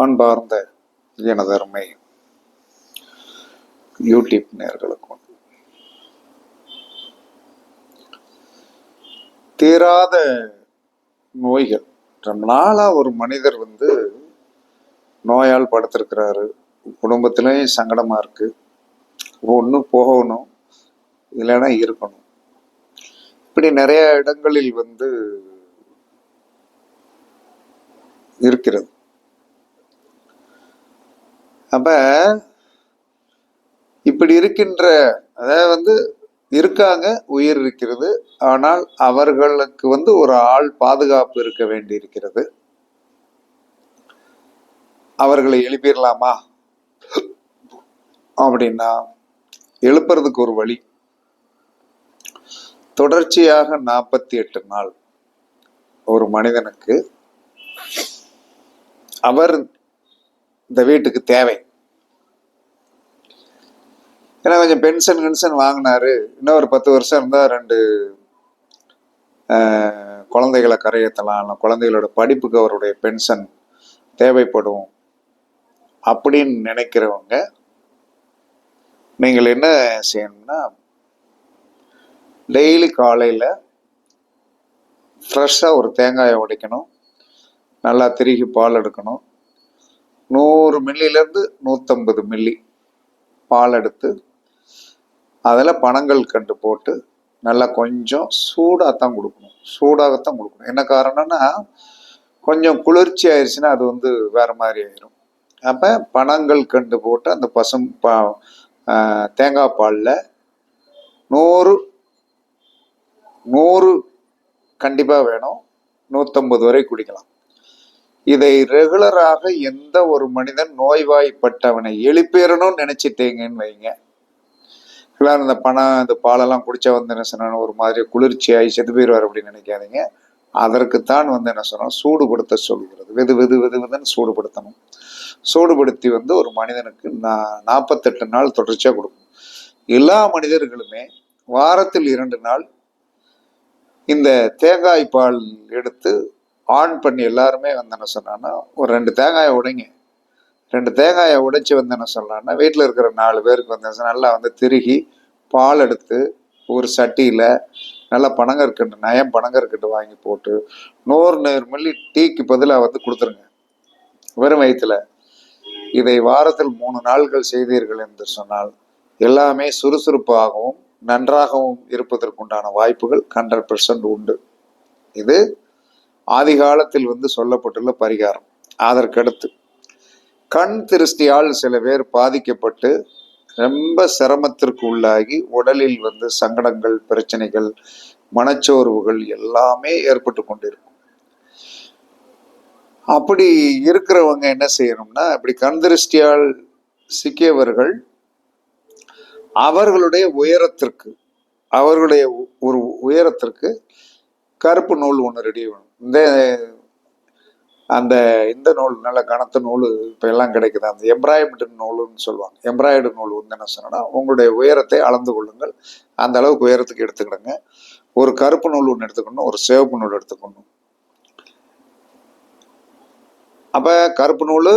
அன்பார்ந்த எனதருமை யூடியூப் நேர்களுக்கும். தீராத நோய்கள். ரொம்ப நாளாக ஒரு மனிதர் வந்து நோயால் படுத்திருக்கிறாரு. குடும்பத்திலையும் சங்கடமாக இருக்குது ஒன்று போகணும் இல்லைன்னா இருக்கணும். இப்படி நிறைய இடங்களில் வந்து இருக்கிறது. அப்ப இப்படி இருக்கின்ற அதாவது வந்து இருக்காங்க உயிர் இருக்கிறது ஆனால் அவர்களுக்கு வந்து ஒரு ஆள் பாதுகாப்பு இருக்க வேண்டி இருக்கிறது. அவர்களை எழுப்பிடலாமா அப்படின்னா எழுப்புறதுக்கு ஒரு வழி. தொடர்ச்சியாக நாற்பத்தி எட்டு நாள் ஒரு மனிதனுக்கு அவர் இந்த வீட்டுக்கு தேவை. ஏன்னா கொஞ்சம் பென்ஷன் கென்ஷன் வாங்கினாரு. இன்னும் ஒரு பத்து வருஷம் இருந்தால் ரெண்டு குழந்தைகளை கரையேற்றலாம் இல்லை குழந்தைகளோட படிப்புக்கு அவருடைய பென்ஷன் தேவைப்படும் அப்படின்னு நினைக்கிறவங்க நீங்கள் என்ன செய்யணும்னா டெய்லி காலையில் ஃப்ரெஷ்ஷாக ஒரு தேங்காயை உடைக்கணும். நல்லா திருகி பால் எடுக்கணும். நூறு மில்லிலேருந்து நூற்றம்பது மில்லி பால் எடுத்து அதில் பனங்கள் கண்டு போட்டு நல்லா கொஞ்சம் சூடாக தான் கொடுக்கணும். சூடாகத்தான் கொடுக்கணும். என்ன காரணம்னா கொஞ்சம் குளிர்ச்சி ஆயிடுச்சுன்னா அது வந்து வேறு மாதிரி ஆயிரும். அப்போ பணங்கள் கண்டு போட்டு அந்த பசும் பா தேங்காய் பாலில் நூறு நூறு கண்டிப்பாக வேணும். நூற்றம்பது வரை குடிக்கலாம். இதை ரெகுலராக எந்த ஒரு மனிதன் நோய்வாய்ப்பட்டவனை எழுப்பிடணும்னு நினைச்சிட்டீங்கன்னு வைங்க. எல்லாரும் இந்த பணம் இந்த பாலெல்லாம் குடிச்சா வந்து என்ன ஒரு மாதிரி குளிர்ச்சியாகி செத்து போயிடுவார் அப்படின்னு நினைக்காதீங்க. அதற்குத்தான் வந்து என்ன சொன்னோம் சூடுபடுத்த சொல்கிறது. வெது வெது வெது வெதுன்னு சூடுபடுத்தணும். சூடுபடுத்தி வந்து ஒரு மனிதனுக்கு நா நாற்பத்தெட்டு நாள் தொடர்ச்சியாக கொடுக்கும் எல்லா மனிதர்களுமே வாரத்தில் இரண்டு நாள் இந்த தேங்காய் பால் எடுத்து ஆன் பண்ணி எல்லாருமே வந்து என்ன சொன்னான்னா ஒரு ரெண்டு தேங்காயை உடைங்க. ரெண்டு தேங்காயை உடைச்சி வந்து என்ன சொல்லலாம்னா வீட்டில் இருக்கிற நாலு பேருக்கு வந்து என்ன நல்லா வந்து திருகி பால் எடுத்து ஒரு சட்டியில் நல்லா பனங்கற்கண்டு நயம் பனங்கற்கண்டு வாங்கி போட்டு நூறு நூறு மில்லி டீக்கு பதிலாக வந்து கொடுத்துருங்க. வெறும் வயிற்றுல இதை வாரத்தில் மூணு நாள்கள் செய்தீர்கள் என்று சொன்னால் எல்லாமே சுறுசுறுப்பாகவும் நன்றாகவும் இருப்பதற்குண்டான வாய்ப்புகள் ஹண்ட்ரட் பெர்சன்ட் உண்டு. இது ஆதிகாலத்தில் வந்து சொல்லப்பட்டுள்ள பரிகாரம். அதற்கடுத்து கண் திருஷ்டியால் சில பேர் பாதிக்கப்பட்டு ரொம்ப சிரமத்திற்கு உள்ளாகி உடலில் வந்து சங்கடங்கள் பிரச்சனைகள் மனச்சோர்வுகள் எல்லாமே ஏற்பட்டு கொண்டிருக்கும். அப்படி இருக்கிறவங்க என்ன செய்யணும்னா இப்படி கண் திருஷ்டியால் சிக்கியவர்கள் அவர்களுடைய உயரத்திற்கு அவர்களுடைய ஒரு உயரத்திற்கு கருப்பு நூல் ஒன்று ரெடி வேணும் இந்த அந்த இந்த நூல் நல்ல கனத்த நூல் இப்போ எல்லாம் கிடைக்குது. அந்த எம்ப்ராய்டு நூலுன்னு சொல்லுவாங்க. எம்ப்ராய்டு நூல் வந்து என்ன சொன்னா உங்களுடைய உயரத்தை அளந்து கொள்ளுங்கள். அந்த அளவுக்கு உயரத்துக்கு எடுத்துக்கிடுங்க. ஒரு கருப்பு நூல் ஒன்று எடுத்துக்கணும் ஒரு சிவப்பு நூல் எடுத்துக்கணும். அப்போ கருப்பு நூல்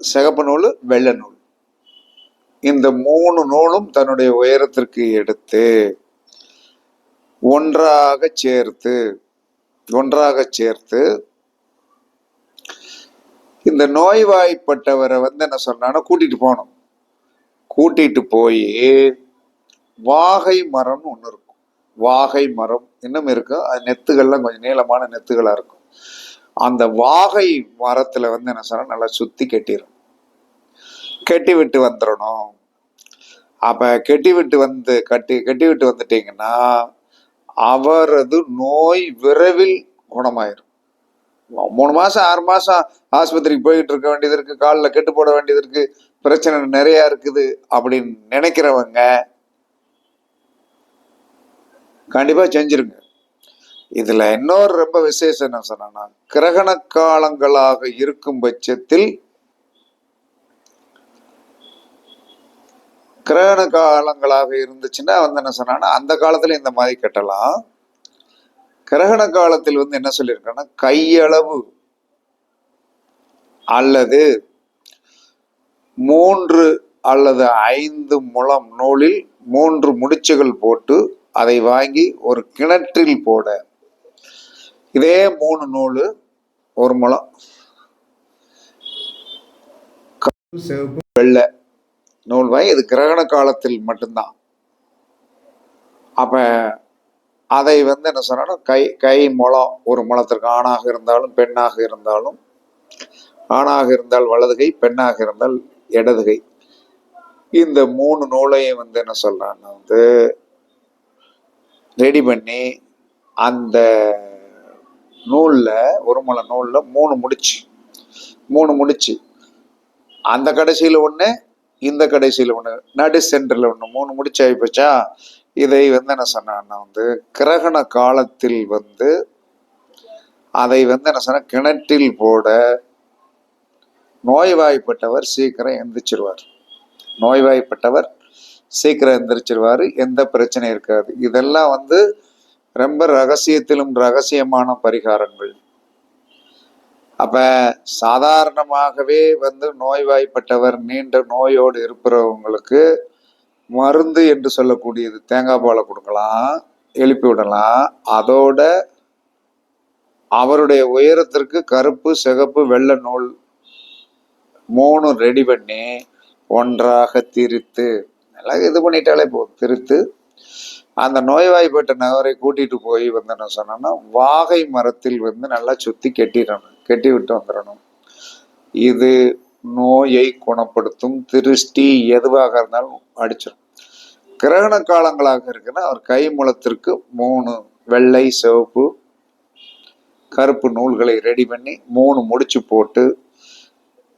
சிகப்பு நூல் வெள்ளை நூல். இந்த மூணு நூலும் தன்னுடைய உயரத்திற்கு எடுத்து ஒன்றாக சேர்த்து ஒன்றாக சேர்த்து இந்த நோய்வாய்ப்பட்டவரை வந்து என்ன சொன்னான்னா கூட்டிட்டு போகணும். கூட்டிட்டு போய் வாகை மரம்னு ஒன்று இருக்கும். வாகை மரம் இன்னும் இருக்கும் அது நெத்துகள்லாம் கொஞ்சம் நீளமான நெத்துகளாக இருக்கும். அந்த வாகை மரத்தில் வந்து என்ன சொன்னா நல்லா சுற்றி கட்டிடும் கட்டி விட்டு வந்துடணும் அப்போ கெட்டி விட்டு வந்து கட்டி கட்டி விட்டு வந்துட்டீங்கன்னா அவரது நோய் விரைவில் குணமாயிரும். மூணு மாசம் ஆறு மாசம் ஆஸ்பத்திரிக்கு போயிட்டு இருக்க வேண்டியது இருக்கு காலில் கெட்டு போட வேண்டியது இருக்கு பிரச்சனை நிறைய இருக்குது அப்படின்னு நினைக்கிறவங்க கண்டிப்பா செஞ்சிருங்க. இதுல இன்னொரு ரொம்ப விசேஷம் என்ன சொன்னா கிரகண காலங்களாக இருக்கும் பட்சத்தில் கிரகண காலங்களாக இருந்துச்சுன்னா வந்து என்ன சொன்னான்னா அந்த காலத்துல இந்த மாதிரி கட்டலாம். கிரகண காலத்தில் வந்து என்ன சொல்லியிருக்காங்கன்னா கையளவு அல்லது மூன்று அல்லது ஐந்து முழம் நூலில் மூன்று முடிச்சுகள் போட்டு அதை வாங்கி ஒரு கிணற்றில் போட. இதே மூணு நூல் ஒரு முழம். சிவப்பு வெள்ளை. நூல்வாய் இது கிரகண காலத்தில் மட்டும்தான். அப்போ அதை வந்து என்ன சொன்னாலும் கை கை முளம் ஒரு முளத்திற்கு ஆணாக இருந்தாலும் பெண்ணாக இருந்தாலும் ஆணாக இருந்தால் வலது கை பெண்ணாக இருந்தால் இடது கை. இந்த மூணு நூலையும் வந்து என்ன சொல்றான்னா வந்து ரெடி பண்ணி அந்த நூலில் ஒரு முளை நூலில் மூணு முடிச்சு. மூணு முடிச்சு. அந்த கடைசியில் ஒன்று இந்த கடைசியில் ஒன்று நடு சென்டரில் ஒன்று மூணு முடிச்சாகி போச்சா? இதை வந்து என்ன சொன்னான்னா வந்து கிரகண காலத்தில் வந்து அதை வந்து என்ன சொன்ன கிணற்றில் போட நோய்வாய்ப்பட்டவர் சீக்கிரம் எந்திரிச்சிருவார். நோய்வாய்ப்பட்டவர் சீக்கிரம் எந்திரிச்சிருவார் எந்த பிரச்சனையும் இருக்காது. இதெல்லாம் வந்து ரொம்ப ரகசியத்திலும் ரகசியமான பரிகாரங்கள். அப்ப சாதாரணமாகவே வந்து நோய்வாய்ப்பட்டவர் நீண்ட நோயோடு இருப்பவங்களுக்கு மருந்து என்று சொல்லக்கூடியது தேங்காய் பாலை கொடுக்கலாம் எழுப்பி விடலாம். அதோட அவருடைய உயரத்திற்கு கருப்பு சிகப்பு வெள்ளை நூல் மூணு ரெடி பண்ணி ஒன்றாக திரித்து நல்லா இது பண்ணிட்டாலே போதும். திரித்து அந்த நோய்வாய்ப்பட்ட நபரை கூட்டிட்டு போய் வந்து என்ன சொன்னோம்னா வாகை மரத்தில் வந்து நல்லா சுத்தி கெட்டிடணும். கெட்டி விட்டு வந்துடணும் இது நோயை குணப்படுத்தும் திருஷ்டி எதுவாக இருந்தாலும் அடிச்சிடும் கிரகண காலங்களாக இருக்குன்னா அவர் கை முளத்திற்கு மூணு வெள்ளை சிவப்பு கருப்பு நூல்களை ரெடி பண்ணி மூணு முடிச்சு போட்டு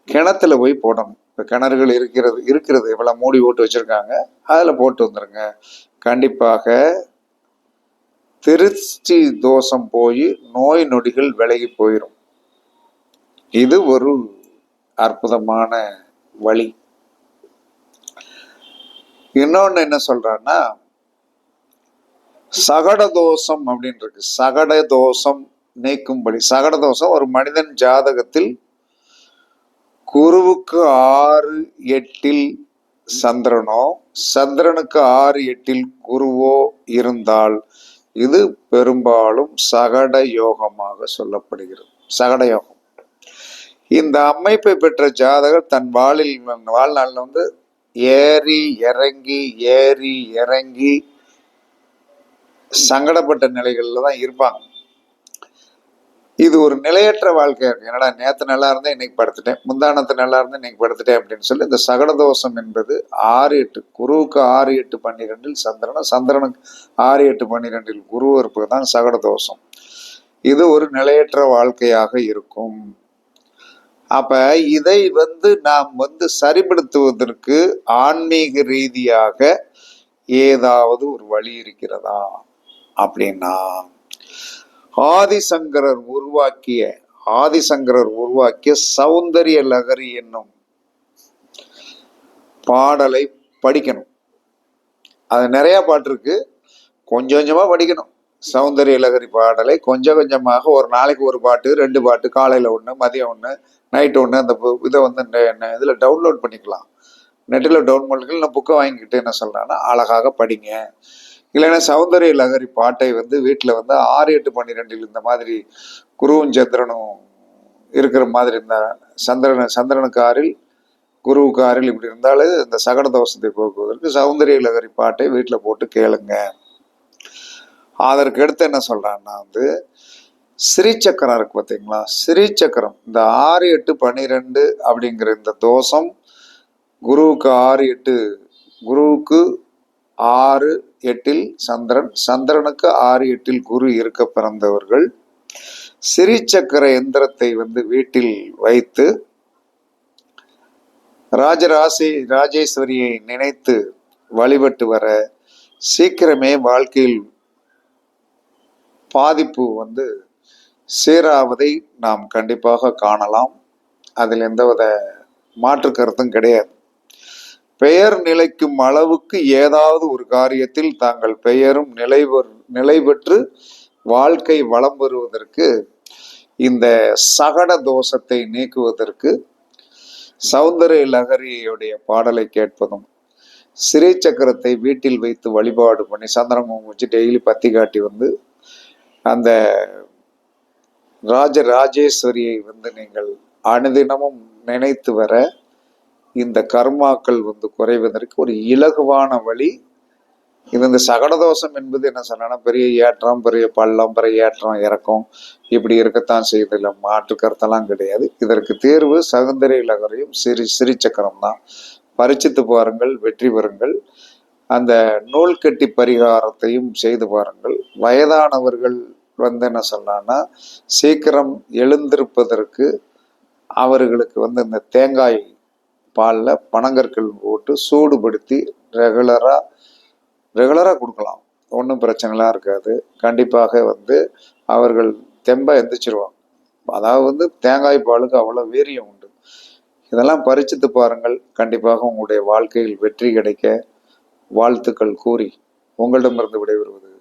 கிணத்துல போய் போடணும். இப்போ கிணறுகள் இருக்கிறது இருக்கிறது இவ்வளோ மூடி போட்டு வச்சிருக்காங்க. அதில் போட்டு வந்துடுங்க கண்டிப்பாக திருஷ்டி தோஷம் போய் நோய் நொடிகள் விலகி போயிடும் இது ஒரு அற்புதமான வழி. இன்னொன்னு என்ன சொல்றான்னா சகட தோஷம் அப்படின்னு இருக்கு. சகட தோஷம் நீக்கும்படி. சகட தோஷம் ஒரு மனிதன் ஜாதகத்தில் குருவுக்கு ஆறு எட்டில் சந்திரனோ சந்திரனுக்கு ஆறு எட்டில் குருவோ இருந்தால் இது பெரும்பாலும் சகட யோகமாக சொல்லப்படுகிறது. சகட யோகம். இந்த அமைப்பை பெற்ற ஜாதகர் தன் வாழில் வாழ்நாளில் வந்து ஏறி இறங்கி ஏறி இறங்கி சங்கடப்பட்ட நிலைகளில் தான் இருப்பாங்க. இது ஒரு நிலையற்ற வாழ்க்கையா இருக்கு என்னடா நேற்று நல்லா இருந்தேன் இன்னைக்கு படுத்துட்டேன். முந்தானத்து நல்லா இருந்தேன் இன்னைக்கு படுத்துட்டேன் அப்படின்னு சொல்லி இந்த சகடதோஷம் என்பது ஆறு எட்டு குருவுக்கு ஆறு எட்டு பன்னிரெண்டில் சந்திரனும் சந்திரனுக்கு ஆறு எட்டு பன்னிரெண்டில் குரு இருப்பது தான் சகடதோஷம். இது ஒரு நிலையற்ற வாழ்க்கையாக இருக்கும். அப்ப இதை வந்து நாம் வந்து சரிப்படுத்துவதற்கு ஆன்மீக ரீதியாக ஏதாவது ஒரு வழி இருக்கிறதா அப்படின்னா ஆதிசங்கரர் உருவாக்கிய ஆதிசங்கரர் உருவாக்கிய சௌந்தரிய லகரி என்னும் பாடலை படிக்கணும். அது நிறைய பாட்டு இருக்கு. கொஞ்சம் கொஞ்சமா படிக்கணும். சௌந்தரிய லகரி பாடலை கொஞ்சம் கொஞ்சமாக ஒரு நாளைக்கு ஒரு பாட்டு ரெண்டு பாட்டு காலையில ஒன்று மதியம் ஒன்று நைட்டு ஒன்று அந்த பு- இதை வந்து இதில் டவுன்லோட் பண்ணிக்கலாம். நெட்டில் டவுன் பண்ணிக்கலாம் நான் புக்கை வாங்கிக்கிட்டு என்ன சொல்கிறேன்னா அழகாக படிங்க. இல்லைன்னா சௌந்தரிய லகரி பாட்டை வந்து வீட்டில் வந்து ஆறு எட்டு பன்னிரெண்டில் இந்த மாதிரி குருவும் சந்திரனும் இருக்கிற மாதிரி இந்த சந்திரன் சந்திரனுக்கு ஆறில் குருவுக்கு ஆறில் இப்படி இருந்தாலும் இந்த சகட தோஷத்தை போக்குவதற்கு சௌந்தரிய லகரி பாட்டை வீட்டில் போட்டு கேளுங்க. அதற்கு அடுத்து என்ன சொல்கிறான்னா வந்து ஸ்ரீசக்கரம் இருக்கு பார்த்தீங்களா ஸ்ரீசக்கரம் இந்த ஆறு எட்டு பன்னிரெண்டு அப்படிங்கிற இந்த தோஷம் குருவுக்கு ஆறு எட்டு குருவுக்கு ஆறு எட்டில் சந்திரன் சந்திரனுக்கு ஆறு எட்டில் குரு இருக்க பிறந்தவர்கள் சிறிச்சக்கர எந்திரத்தை வந்து வீட்டில் வைத்து ராஜராசி ராஜேஸ்வரியை நினைத்து வழிபட்டு வர சீக்கிரமே வாழ்க்கையில் பாதிப்பு வந்து சீராவதை நாம் கண்டிப்பாக காணலாம். அதில் எந்தவித மாற்று கருத்தும் கிடையாது. பெயர் நிலைக்கும் அளவுக்கு ஏதாவது ஒரு காரியத்தில் தாங்கள் பெயரும் நிலைவர் நிலை பெற்று வாழ்க்கை வளம் பெறுவதற்கு இந்த சகட தோஷத்தை நீக்குவதற்கு சௌந்தரிய லகரியுடைய பாடலை கேட்பதும் சிறை சக்கரத்தை வீட்டில் வைத்து வழிபாடு பண்ணி சந்திரமுகம் வச்சு டெய்லி பத்தி காட்டி வந்து அந்த ராஜ ராஜேஸ்வரியை வந்து நீங்கள் அனுதினமும் நினைத்து வர இந்த கர்மாக்கள் வந்து குறைவதற்கு ஒரு இலகுவான வழி. இது இந்த சகடதோஷம் என்பது என்ன சொன்னா பெரிய ஏற்றம் பெரிய பள்ளம் பெரிய ஏற்றம் இறக்கம். இப்படி இருக்கத்தான் செய்யுதுல மாற்று கருத்தெல்லாம் கிடையாது. இதற்கு தேர்வு சகுந்தரை லகரையும் சிறி சிறிச்சக்கரம் தான். பரிச்சித்து பாருங்கள் வெற்றி பெறுங்கள். அந்த நூல் கட்டி பரிகாரத்தையும் செய்து பாருங்கள். வயதானவர்கள் வந்து என்ன சொன்னான்னா சீக்கிரம் எழுந்திருப்பதற்கு அவர்களுக்கு வந்து இந்த தேங்காய் பாலில் பனங்கற்கள் போட்டு சூடுபடுத்தி ரெகுலராக ரெகுலராக கொடுக்கலாம். ஒன்றும் பிரச்சனைலாம் இருக்காது. கண்டிப்பாக வந்து அவர்கள் தெம்பாக எந்திரிச்சிருவாங்க. அதாவது வந்து தேங்காய் பாலுக்கு அவ்வளோ வீரியம் உண்டு. இதெல்லாம் பரிச்சித்து பாருங்கள். கண்டிப்பாக உங்களுடைய வாழ்க்கையில் வெற்றி கிடைக்க வாழ்த்துக்கள் கூறி உங்களிடமிருந்து விடைபெறுவது